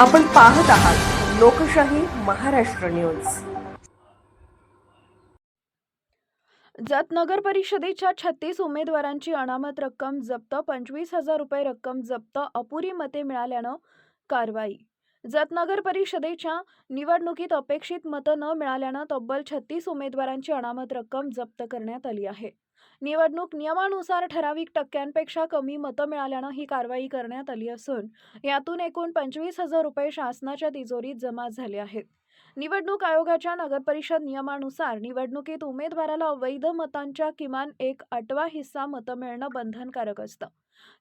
आपण पाहत आहात लोकशाही महाराष्ट्र न्यूज. जत नगर परिषदेच्या छत्तीस उमेदवारांची अनामत रक्कम जप्त पंचवीस हजार रुपये रक्कम जप्त अपुरी मते मिळाल्यानं कारवाई जत नगर परिषदेच्या निवडणुकीत अपेक्षित मतं न मिळाल्यानं तब्बल छत्तीस उमेदवारांची अनामत रक्कम जप्त करण्यात आली आहे. निवडणूक नियमानुसार ठराविक टक्क्यांपेक्षा कमी मतं मिळाल्यानं ही कारवाई करण्यात आली असून यातून एकूण पंचवीस हजार रुपये शासनाच्या तिजोरीत जमा झाले आहेत. निवडणूक आयोगाच्या नगरपरिषद नियमानुसार निवडणुकीत उमेदवाराला अवैध मतांच्या किमान एक आठवा हिस्सा मतं मिळणं बंधनकारक असतं.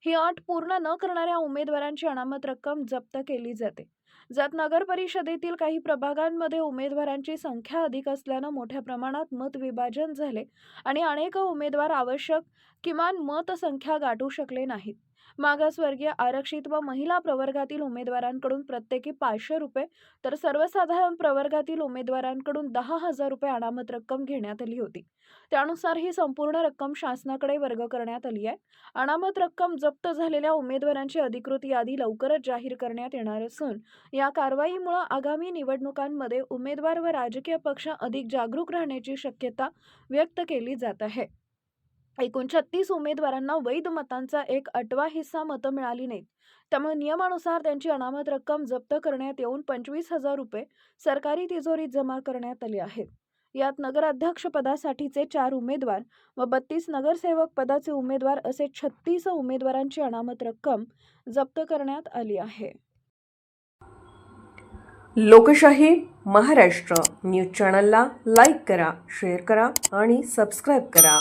ही अट पूर्ण न करणाऱ्या उमेदवारांची अनामत रक्कम जप्त केली जाते. जत नगर परिषदेतील काही प्रभागांमध्ये उमेदवारांची संख्या अधिक असल्यानं मोठ्या प्रमाणात मत विभाजन झाले आणि अनेक उमेदवार आवश्यक किमान मतसंख्या गाठू शकले नाहीत. मागासवर्गीय आरक्षित व महिला प्रवर्गातील उमेदवारांकडून प्रत्येकी पाचशे रुपये तर सर्वसाधारण प्रवर्गातील उमेदवारांकडून दहा हजार रुपये अनामत रक्कम घेण्यात आली होती. त्यानुसार ही संपूर्ण रक्कम शासनाकडे वर्ग करण्यात आली आहे. अनामत रक्कम जप्त झालेल्या उमेदवारांची अधिकृत यादी लवकरच जाहीर करण्यात येणार असून या कारवाईमुळे आगामी निवडणुकांमध्ये उमेदवार व राजकीय पक्ष अधिक जागरूक राहण्याची शक्यता व्यक्त केली जात आहे. एकूण छत्तीस उमेदवारांना वैध मतांचा एक आठवा हिस्सा मतं मिळाली नाहीत. त्यामुळे नियमानुसार त्यांची अनामत रक्कम जप्त करण्यात येऊन पंचवीस हजार रुपये सरकारी तिजोरीत जमा करण्यात आले आहेत. यात नगराध्यक्षपदासाठीचे चार उमेदवार व बत्तीस नगरसेवक पदाचे उमेदवार असे छत्तीस उमेदवारांची अनामत रक्कम जप्त करण्यात आली आहे. लोकशाही महाराष्ट्र न्यूज चॅनलला लाईक करा शेअर करा आणि सबस्क्राईब करा.